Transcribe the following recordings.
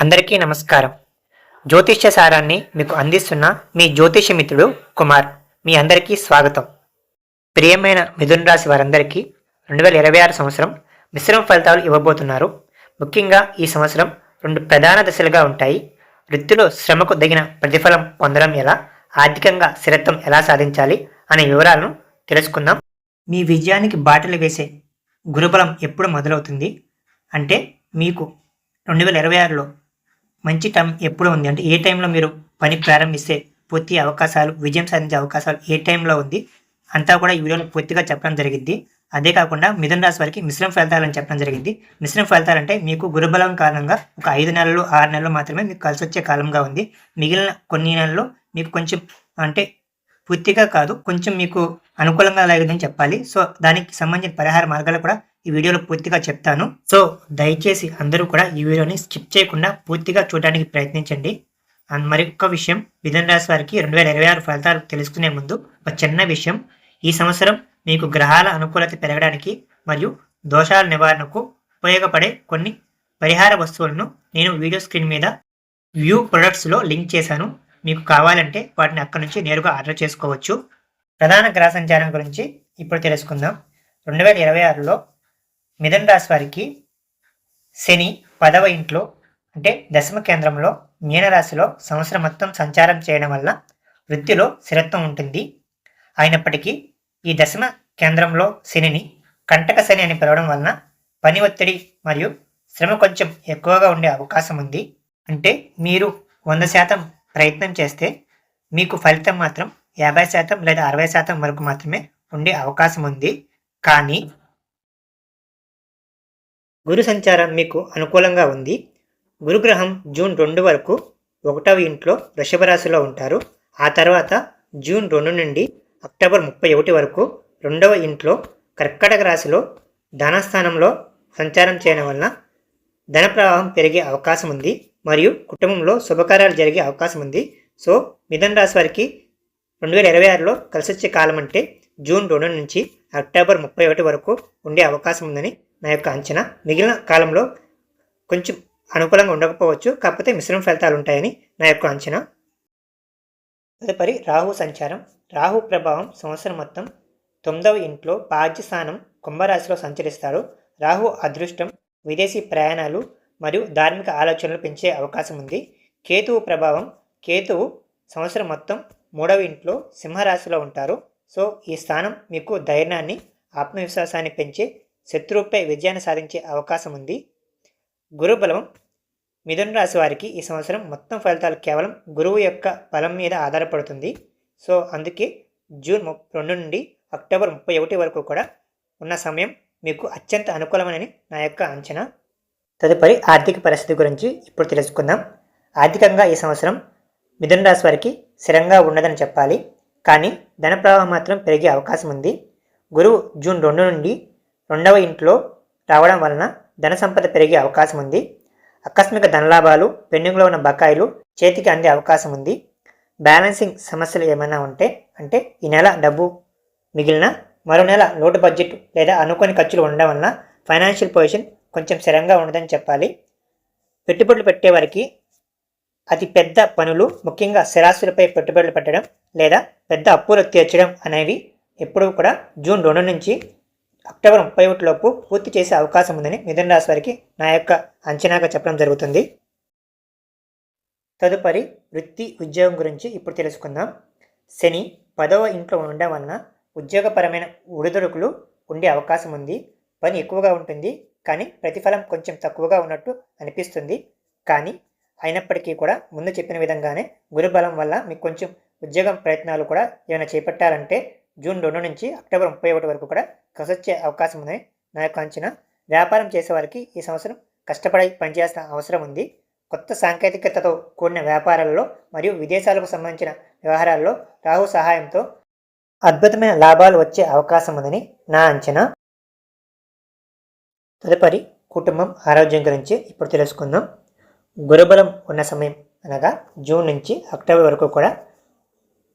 అందరికీ నమస్కారం. జ్యోతిష్య సారాన్ని మీకు అందిస్తున్న మీ జ్యోతిష మిత్రుడు కుమార్. మీ అందరికీ స్వాగతం. ప్రియమైన మిథున రాశి వారందరికీ రెండు వేల ఇరవై ఆరు సంవత్సరం మిశ్రమ ఫలితాలు ఇవ్వబోతున్నారు. ముఖ్యంగా ఈ సంవత్సరం రెండు ప్రధాన దశలుగా ఉంటాయి. వృత్తిలో శ్రమకు తగిన ప్రతిఫలం పొందడం ఎలా? ఆర్థికంగా స్థిరత్వం ఎలా సాధించాలి? అనే వివరాలను తెలుసుకుందాం. మీ విజయానికి బాటలు వేసే గురుబలం ఎప్పుడు మొదలవుతుంది? అంటే మీకు రెండు వేల ఇరవై ఆరులో మంచి టైం ఎప్పుడు ఉంది. అంటే ఏ టైంలో మీరు పని ప్రారంభిస్తే పూర్తి అవకాశాలు విజయం సాధించే అవకాశాలు ఏ టైంలో ఉంది అంతా కూడా ఈ వీడియోలో పూర్తిగా చెప్పడం జరిగింది. అదే కాకుండా మిథున రాశి వారికి మిశ్రమ ఫలితాలని చెప్పడం జరిగింది. మిశ్రమ ఫలితాలంటే మీకు గురుబలం కారణంగా ఒక ఐదు నెలలు ఆరు నెలలు మాత్రమే మీకు కలిసి వచ్చే కాలంగా ఉంది. మిగిలిన కొన్ని నెలల్లో మీకు కొంచెం అంటే పూర్తిగా కాదు కొంచెం మీకు అనుకూలంగా లేదని చెప్పాలి. సో దానికి సంబంధించిన పరిహార మార్గాలు కూడా ఈ వీడియోలో పూర్తిగా చెప్తాను. సో దయచేసి అందరూ కూడా ఈ వీడియోని స్కిప్ చేయకుండా పూర్తిగా చూడడానికి ప్రయత్నించండి. అండ్ మరొక విషయం మిథున రాశి వారికి రెండు వేల ఇరవై ఆరు ఫలితాలు తెలుసుకునే ముందు ఒక చిన్న విషయం. ఈ సంవత్సరం మీకు గ్రహాల అనుకూలత పెరగడానికి మరియు దోషాల నివారణకు ఉపయోగపడే కొన్ని పరిహార వస్తువులను నేను వీడియో స్క్రీన్ మీద వ్యూ ప్రొడక్ట్స్లో లింక్ చేశాను. మీకు కావాలంటే వాటిని అక్కడ నుంచి నేరుగా ఆర్డర్ చేసుకోవచ్చు. ప్రధాన గ్రహ సంచారం గురించి ఇప్పుడు తెలుసుకుందాం. రెండు వేల ఇరవై ఆరులో మిథున రాశి వారికి శని పదవ ఇంట్లో అంటే దశమ కేంద్రంలో మీనరాశిలో సంవత్సరం మొత్తం సంచారం చేయడం వల్ల వృత్తిలో స్థిరత్వం ఉంటుంది. అయినప్పటికీ ఈ దశమ కేంద్రంలో శనిని కంటక శని అని పిలవడం వలన పని ఒత్తిడి మరియు శ్రమ కొంచెం ఎక్కువగా ఉండే అవకాశం ఉంది. అంటే మీరు వంద శాతం ప్రయత్నం చేస్తే మీకు ఫలితం మాత్రం యాభై శాతం లేదా అరవై శాతం వరకు మాత్రమే ఉండే అవకాశం ఉంది. కానీ గురు సంచారం మీకు అనుకూలంగా ఉంది. గురుగ్రహం జూన్ రెండు వరకు ఒకటవ ఇంట్లో వృషభ రాశిలో ఉంటారు. ఆ తర్వాత జూన్ రెండు నుండి అక్టోబర్ ముప్పై ఒకటి వరకు రెండవ ఇంట్లో కర్కటక రాశిలో ధనస్థానంలో సంచారం చేయడం వలన ధన ప్రవాహం పెరిగే అవకాశం ఉంది. మరియు కుటుంబంలో శుభకార్యాలు జరిగే అవకాశం ఉంది. సో మిథున రాశి వారికి రెండు వేల ఇరవై ఆరులో కలిసొచ్చే కాలం అంటే జూన్ రెండు నుంచి అక్టోబర్ ముప్పై ఒకటి వరకు ఉండే అవకాశం ఉందని నా యొక్క అంచనా. మిగిలిన కాలంలో కొంచెం అనుకూలంగా ఉండకపోవచ్చు. కాకపోతే మిశ్రమ ఫలితాలు ఉంటాయని నా యొక్క అంచనా. తదుపరి రాహు సంచారం. రాహు ప్రభావం సంవత్సరం మొత్తం తొమ్మిదవ ఇంట్లో భాగ్యస్థానం కుంభరాశిలో సంచరిస్తాడు రాహు అదృష్టం విదేశీ ప్రయాణాలు మరియు ధార్మిక ఆలోచనలు పెంచే అవకాశం ఉంది. కేతువు ప్రభావం కేతువు సంవత్సరం మొత్తం మూడవ ఇంట్లో సింహరాశిలో ఉంటారు. సో ఈ స్థానం మీకు ధైర్యాన్ని ఆత్మవిశ్వాసాన్ని పెంచే శత్రువుపై విజయాన్ని సాధించే అవకాశం ఉంది. గురుబలం మిథున రాశి వారికి ఈ సంవత్సరం మొత్తం ఫలితాలు కేవలం గురువు యొక్క బలం మీద ఆధారపడుతుంది. సో అందుకే జూన్ ము రెండు నుండి అక్టోబర్ ముప్పై ఒకటి వరకు కూడా ఉన్న సమయం మీకు అత్యంత అనుకూలమని నా యొక్క అంచనా. తదుపరి ఆర్థిక పరిస్థితి గురించి ఇప్పుడు తెలుసుకుందాం. ఆర్థికంగా ఈ సంవత్సరం మిథున రాశి వారికి స్థిరంగా ఉండదని చెప్పాలి. కానీ ధన ప్రవాహం మాత్రం పెరిగే అవకాశం ఉంది. గురువు జూన్ రెండు నుండి రెండవ ఇంట్లో రావడం వలన ధన సంపద పెరిగే అవకాశం ఉంది. ఆకస్మిక ధనలాభాలు పెండింగ్లో ఉన్న బకాయిలు చేతికి అందే అవకాశం ఉంది. బ్యాలెన్సింగ్ సమస్యలు ఏమైనా ఉంటే అంటే ఈ నెల డబ్బు మిగిలిన మరో నెల లోటు బడ్జెట్ లేదా అనుకోని ఖర్చులు ఉండడం వలన ఫైనాన్షియల్ పొజిషన్ కొంచెం స్థిరంగా ఉండదని చెప్పాలి. పెట్టుబడులు పెట్టేవారికి అతి పెద్ద పనులు ముఖ్యంగా స్థిరాస్తులపై పెట్టుబడులు పెట్టడం లేదా పెద్ద అప్పులు తీర్చడం అనేవి ఎప్పుడూ కూడా జూన్ రెండు నుంచి అక్టోబర్ ముప్పై ఒకటిలోపు పూర్తి చేసే అవకాశం ఉందని మిథున రాశి వారికి నా యొక్క అంచనాగా చెప్పడం జరుగుతుంది. తదుపరి వృత్తి ఉద్యోగం గురించి ఇప్పుడు తెలుసుకుందాం. శని పదవ ఇంట్లో ఉండడం వలన ఉద్యోగపరమైన ఒడిదొడుకులు ఉండే అవకాశం ఉంది. పని ఎక్కువగా ఉంటుంది. కానీ ప్రతిఫలం కొంచెం తక్కువగా ఉన్నట్టు అనిపిస్తుంది. కానీ అయినప్పటికీ కూడా ముందు చెప్పిన విధంగానే గురుబలం వల్ల మీకు కొంచెం ఉద్యోగం ప్రయత్నాలు కూడా ఏమైనా చేపట్టాలంటే జూన్ రెండు నుంచి అక్టోబర్ ముప్పై ఒకటి వరకు కూడా కసొచ్చే అవకాశం ఉందని నా యొక్క అంచనా వ్యాపారం చేసే వారికి ఈ సంవత్సరం కష్టపడి పనిచేయాల్సిన అవసరం ఉంది. కొత్త సాంకేతికతతో కూడిన వ్యాపారాల్లో మరియు విదేశాలకు సంబంధించిన వ్యవహారాల్లో రాహు సహాయంతో అద్భుతమైన లాభాలు వచ్చే అవకాశం ఉందని నా అంచనా. తదుపరి కుటుంబం ఆరోగ్యం గురించి ఇప్పుడు తెలుసుకుందాం. గురుబలం ఉన్న సమయం అనగా జూన్ నుంచి అక్టోబర్ వరకు కూడా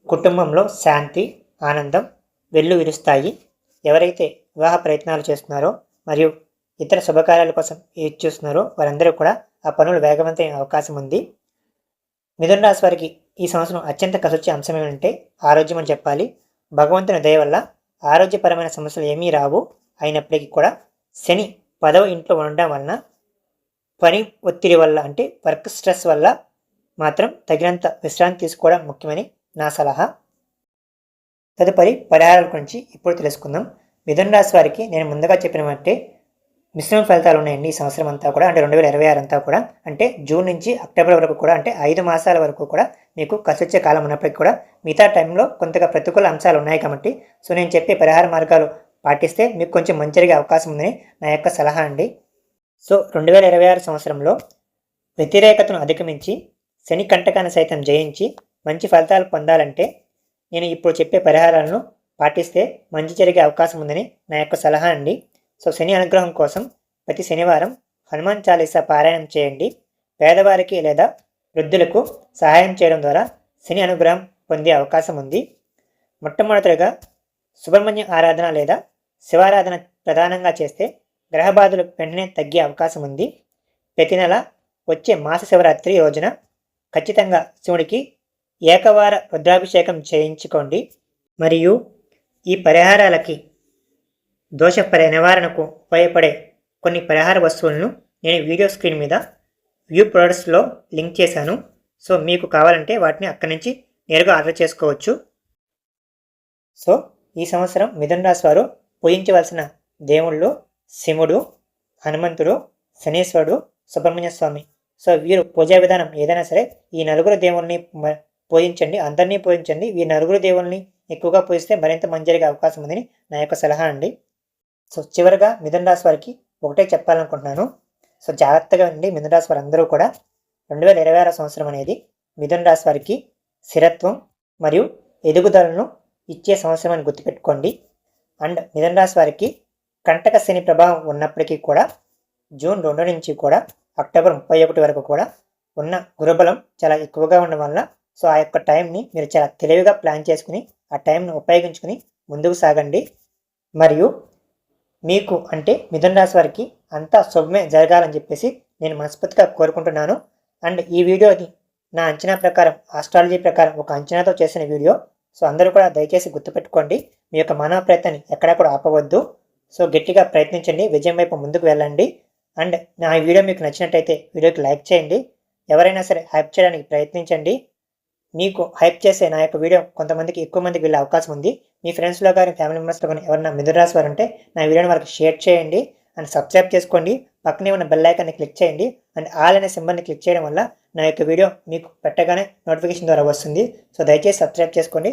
కుటుంబంలో శాంతి ఆనందం వెళ్ళు విరుస్తాయి. ఎవరైతే వివాహ ప్రయత్నాలు చేస్తున్నారో మరియు ఇతర శుభకార్యాల కోసం చూస్తున్నారో వారందరూ కూడా ఆ పనులు వేగవంతమైన అవకాశం ఉంది. మిథున రాశి వారికి ఈ సంవత్సరం అత్యంత కసొచ్చే అంశం ఏమంటే ఆరోగ్యం అని చెప్పాలి. భగవంతుని దయ వల్ల ఆరోగ్యపరమైన సమస్యలు ఏమీ రావు. అయినప్పటికీ కూడా శని పదవ ఇంట్లో ఉండడం వలన పని ఒత్తిడి వల్ల అంటే వర్క్ స్ట్రెస్ వల్ల మాత్రం తగినంత విశ్రాంతి తీసుకోవడం ముఖ్యమని నా సలహా. తదుపరి పరిహారాల గురించి ఇప్పుడు తెలుసుకుందాం. మిథున రాశి వారికి నేను ముందుగా చెప్పినట్టే మిశ్రమ ఫలితాలు ఉన్నాయండి ఈ సంవత్సరం అంతా కూడా. అంటే రెండు వేల ఇరవై ఆరు అంతా కూడా. అంటే జూన్ నుంచి అక్టోబర్ వరకు కూడా అంటే ఐదు మాసాల వరకు కూడా మీకు కసొచ్చే వచ్చే కాలం ఉన్నప్పటికీ కూడా మిగతా టైంలో కొంతగా ప్రతికూల అంశాలు ఉన్నాయి కాబట్టి. సో నేను చెప్పే పరిహార మార్గాలు పాటిస్తే మీకు కొంచెం మంచిగా అవకాశం ఉందని నా యొక్క సలహా అండి. సో రెండు వేల ఇరవై ఆరు సంవత్సరంలో వ్యతిరేకతను అధిగమించి శని కంటకాన్ని సైతం జయించి మంచి ఫలితాలు పొందాలంటే నేను ఇప్పుడు చెప్పే పరిహారాలను పాటిస్తే మంచి జరిగే అవకాశం ఉందని నా యొక్క సలహా అండి. సో శని అనుగ్రహం కోసం ప్రతి శనివారం హనుమాన్ చాలీసా పారాయణం చేయండి. పేదవారికి లేదా వృద్ధులకు సహాయం చేయడం ద్వారా శని అనుగ్రహం పొందే అవకాశం ఉంది. మొట్టమొదటిగా సుబ్రహ్మణ్య ఆరాధన లేదా శివారాధన ప్రధానంగా చేస్తే గ్రహబాధలు వెంటనే తగ్గే అవకాశం ఉంది. ప్రతి నెల వచ్చే మాస శివరాత్రి రోజున ఖచ్చితంగా శివుడికి ఏకవార రుద్రాభిషేకం చేయించుకోండి. మరియు ఈ పరిహారాలకి దోష నివారణకు ఉపయోగపడే కొన్ని పరిహార వస్తువులను నేను వీడియో స్క్రీన్ మీద వ్యూ ప్రొడక్ట్స్లో లింక్ చేశాను. సో మీకు కావాలంటే వాటిని అక్కడి నుంచి నేరుగా ఆర్డర్ చేసుకోవచ్చు. సో ఈ సంవత్సరం మిథున రాశి వారు పూజించవలసిన దేవుళ్ళు శివుడు హనుమంతుడు శనీశ్వరుడు సుబ్రహ్మణ్య స్వామి. సో వీరు పూజా విధానం ఏదైనా సరే ఈ నలుగురు దేవుల్ని మ- పూజించండి అందరినీ పూజించండి ఈ నలుగురు దేవుల్ని ఎక్కువగా పూజిస్తే మరింత మంచిగా అవకాశం ఉందని నా యొక్క సలహా అండి. సో చివరిగా మిథున రాశి వారికి ఒకటే చెప్పాలనుకుంటున్నాను. సో జాగ్రత్తగా ఉండి మిథున రాశి వారు అందరూ కూడా రెండు వేల ఇరవై ఆరో సంవత్సరం అనేది మిథున రాశి వారికి స్థిరత్వం మరియు ఎదుగుదలను ఇచ్చే సంవత్సరం అని గుర్తుపెట్టుకోండి. అండ్ మిథున రాశి వారికి కంటక శని ప్రభావం ఉన్నప్పటికీ కూడా జూన్ రెండు నుంచి కూడా అక్టోబర్ ముప్పై ఒకటి వరకు కూడా ఉన్న గురుబలం చాలా ఎక్కువగా ఉండడం వల్ల సో ఆ యొక్క టైంని మీరు చాలా తెలివిగా ప్లాన్ చేసుకుని ఆ టైంను ఉపయోగించుకుని ముందుకు సాగండి. మరియు మీకు అంటే మిథున రాశి వారికి అంతా శుభమే జరగాలని చెప్పేసి నేను మనస్ఫూర్తిగా కోరుకుంటున్నాను. అండ్ ఈ వీడియోని నా అంచనా ప్రకారం ఆస్ట్రాలజీ ప్రకారం ఒక అంచనాతో చేసిన వీడియో. సో అందరూ కూడా దయచేసి గుర్తుపెట్టుకోండి. మీ యొక్క మానవ ప్రయత్నాన్ని ఎక్కడా కూడా ఆపవద్దు. సో గట్టిగా ప్రయత్నించండి. విజయం వైపు ముందుకు వెళ్ళండి. అండ్ నా ఈ వీడియో మీకు నచ్చినట్టయితే వీడియోకి లైక్ చేయండి. ఎవరైనా సరే హైప్ చేయడానికి ప్రయత్నించండి. మీకు హైప్ చేసే నా యొక్క వీడియో కొంతమందికి ఎక్కువ మందికి వెళ్ళే అవకాశం ఉంది. మీ ఫ్రెండ్స్లో కానీ ఫ్యామిలీ మెంబర్స్లో కానీ ఎవరైనా మిథున రాశి వారు ఉంటే నా వీడియోని వారికి షేర్ చేయండి అండ్ సబ్స్క్రైబ్ చేసుకోండి. పక్కనే ఉన్న బెల్ ఐకాన్ని క్లిక్ చేయండి అండ్ ఆల్ అనే సింబల్ని క్లిక్ చేయడం వల్ల నా యొక్క వీడియో మీకు పెట్టగానే నోటిఫికేషన్ ద్వారా వస్తుంది. సో దయచేసి సబ్స్క్రైబ్ చేసుకోండి.